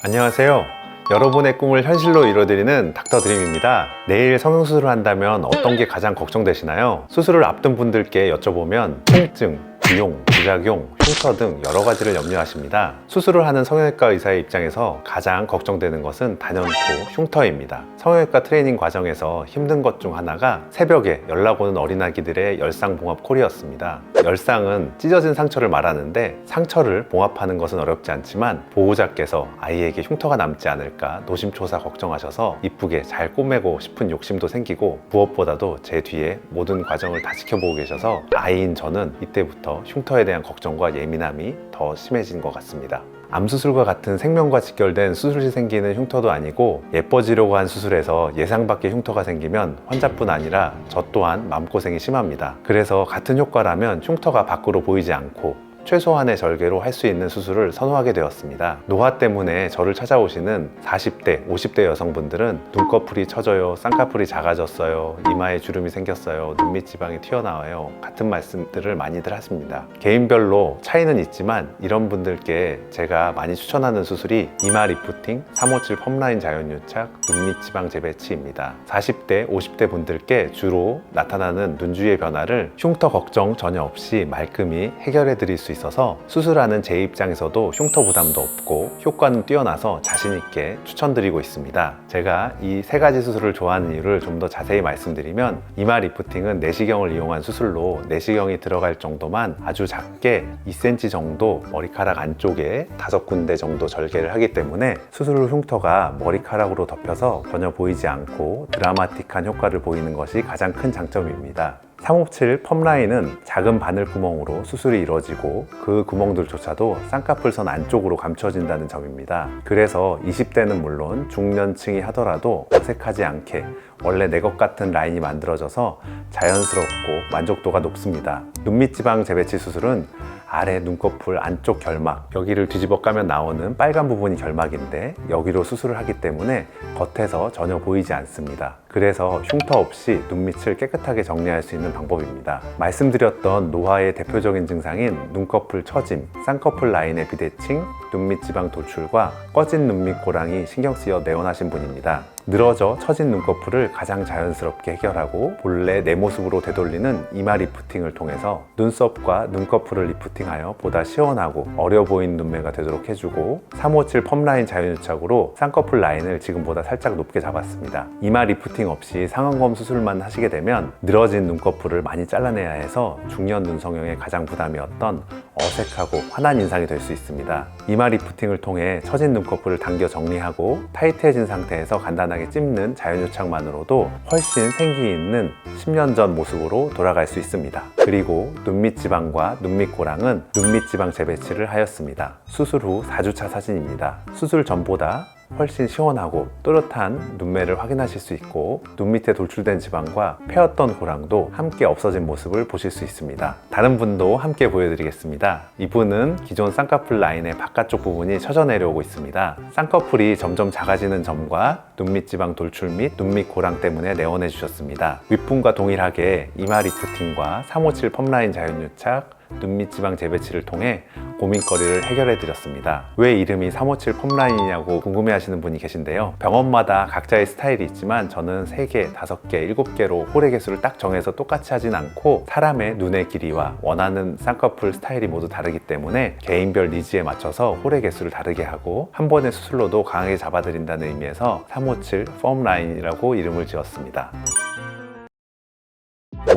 안녕하세요. 여러분의 꿈을 현실로 이뤄드리는 닥터 드림입니다. 내일 성형수술을 한다면 어떤 게 가장 걱정되시나요? 수술을 앞둔 분들께 여쭤보면 통증, 비용, 부작용, 흉터 등 여러 가지를 염려하십니다. 수술을 하는 성형외과 의사의 입장에서 가장 걱정되는 것은 단연코 흉터입니다. 성형외과 트레이닝 과정에서 힘든 것 중 하나가 새벽에 연락 오는 어린아기들의 열상 봉합 콜이었습니다. 열상은 찢어진 상처를 말하는데 상처를 봉합하는 것은 어렵지 않지만 보호자께서 아이에게 흉터가 남지 않을까 노심초사 걱정하셔서 이쁘게 잘 꼬매고 싶은 욕심도 생기고 무엇보다도 제 뒤에 모든 과정을 다 지켜보고 계셔서 아이인 저는 이때부터 흉터에 대한 걱정과 예민함이 더 심해진 것 같습니다. 암 수술과 같은 생명과 직결된 수술 시 생기는 흉터도 아니고 예뻐지려고 한 수술에서 예상 밖의 흉터가 생기면 환자뿐 아니라 저 또한 마음고생이 심합니다. 그래서 같은 효과라면 흉터가 밖으로 보이지 않고 최소한의 절개로 할 수 있는 수술을 선호하게 되었습니다. 노화 때문에 저를 찾아오시는 40대, 50대 여성분들은 눈꺼풀이 처져요, 쌍꺼풀이 작아졌어요, 이마에 주름이 생겼어요, 눈밑 지방이 튀어나와요. 같은 말씀들을 많이들 하십니다. 개인별로 차이는 있지만 이런 분들께 제가 많이 추천하는 수술이 이마 리프팅, 357 펌라인 자연유착, 눈밑 지방 재배치입니다. 40대, 50대 분들께 주로 나타나는 눈 주위의 변화를 흉터 걱정 전혀 없이 말끔히 해결해 드릴 수 있 어서 수술하는 제 입장에서도 흉터 부담도 없고 효과는 뛰어나서 자신 있게 추천드리고 있습니다. 제가 이 세 가지 수술을 좋아하는 이유를 좀 더 자세히 말씀드리면 이마 리프팅은 내시경을 이용한 수술로 내시경이 들어갈 정도만 아주 작게 2cm 정도 머리카락 안쪽에 다섯 군데 정도 절개를 하기 때문에 수술 후 흉터가 머리카락으로 덮여서 전혀 보이지 않고 드라마틱한 효과를 보이는 것이 가장 큰 장점입니다. 357 펌라인은 작은 바늘 구멍으로 수술이 이루어지고 그 구멍들조차도 쌍꺼풀선 안쪽으로 감춰진다는 점입니다. 그래서 20대는 물론 중년층이 하더라도 어색하지 않게 원래 내 것 같은 라인이 만들어져서 자연스럽고 만족도가 높습니다. 눈밑 지방 재배치 수술은 아래 눈꺼풀 안쪽 결막 여기를 뒤집어 까면 나오는 빨간 부분이 결막인데 여기로 수술을 하기 때문에 겉에서 전혀 보이지 않습니다. 그래서 흉터 없이 눈밑을 깨끗하게 정리할 수 있는 방법입니다. 말씀드렸던 노화의 대표적인 증상인 눈꺼풀 처짐, 쌍꺼풀 라인의 비대칭, 눈밑 지방 도출과 꺼진 눈밑 고랑이 신경 쓰여 내원하신 분입니다. 늘어져 처진 눈꺼풀을 가장 자연스럽게 해결하고 본래 내 모습으로 되돌리는 이마 리프팅을 통해서 눈썹과 눈꺼풀을 리프팅하여 보다 시원하고 어려 보이는 눈매가 되도록 해주고 357 펌라인 자연유착으로 쌍꺼풀 라인을 지금보다 살짝 높게 잡았습니다. 이마 리프팅 없이 상안검 수술만 하시게 되면 늘어진 눈꺼풀을 많이 잘라내야 해서 중년 눈 성형의 가장 부담이었던 어색하고 환한 인상이 될 수 있습니다. 이마 리프팅을 통해 처진 눈꺼풀을 당겨 정리하고 타이트해진 상태에서 간단하게 찝는 자연유착만으로도 훨씬 생기 있는 10년 전 모습으로 돌아갈 수 있습니다. 그리고 눈밑 지방과 눈밑 고랑은 눈밑 지방 재배치를 하였습니다. 수술 후 4주차 사진입니다. 수술 전보다 훨씬 시원하고 또렷한 눈매를 확인하실 수 있고 눈 밑에 돌출된 지방과 패였던 고랑도 함께 없어진 모습을 보실 수 있습니다. 다른 분도 함께 보여드리겠습니다. 이분은 기존 쌍꺼풀 라인의 바깥쪽 부분이 처져 내려오고 있습니다. 쌍꺼풀이 점점 작아지는 점과 눈밑 지방 돌출 및 눈밑 고랑 때문에 내원해 주셨습니다. 윗분과 동일하게 이마 리프팅과 357 펌라인 자연유착 눈밑 지방 재배치를 통해 고민거리를 해결해 드렸습니다. 왜 이름이 357 펌라인이냐고 궁금해 하시는 분이 계신데요. 병원마다 각자의 스타일이 있지만 저는 3개, 5개, 7개로 홀의 개수를 딱 정해서 똑같이 하진 않고 사람의 눈의 길이와 원하는 쌍꺼풀 스타일이 모두 다르기 때문에 개인별 니즈에 맞춰서 홀의 개수를 다르게 하고 한 번의 수술로도 강하게 잡아드린다는 의미에서 357 펌라인이라고 이름을 지었습니다.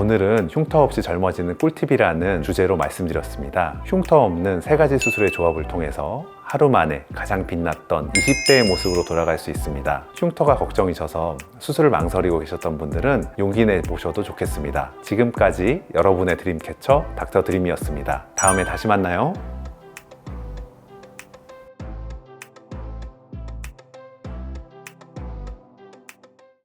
오늘은 흉터 없이 젊어지는 꿀팁이라는 주제로 말씀드렸습니다. 흉터 없는 세 가지 수술의 조합을 통해서 하루 만에 가장 빛났던 20대의 모습으로 돌아갈 수 있습니다. 흉터가 걱정이셔서 수술을 망설이고 계셨던 분들은 용기 내 보셔도 좋겠습니다. 지금까지 여러분의 드림캐쳐 닥터 드림이었습니다. 다음에 다시 만나요.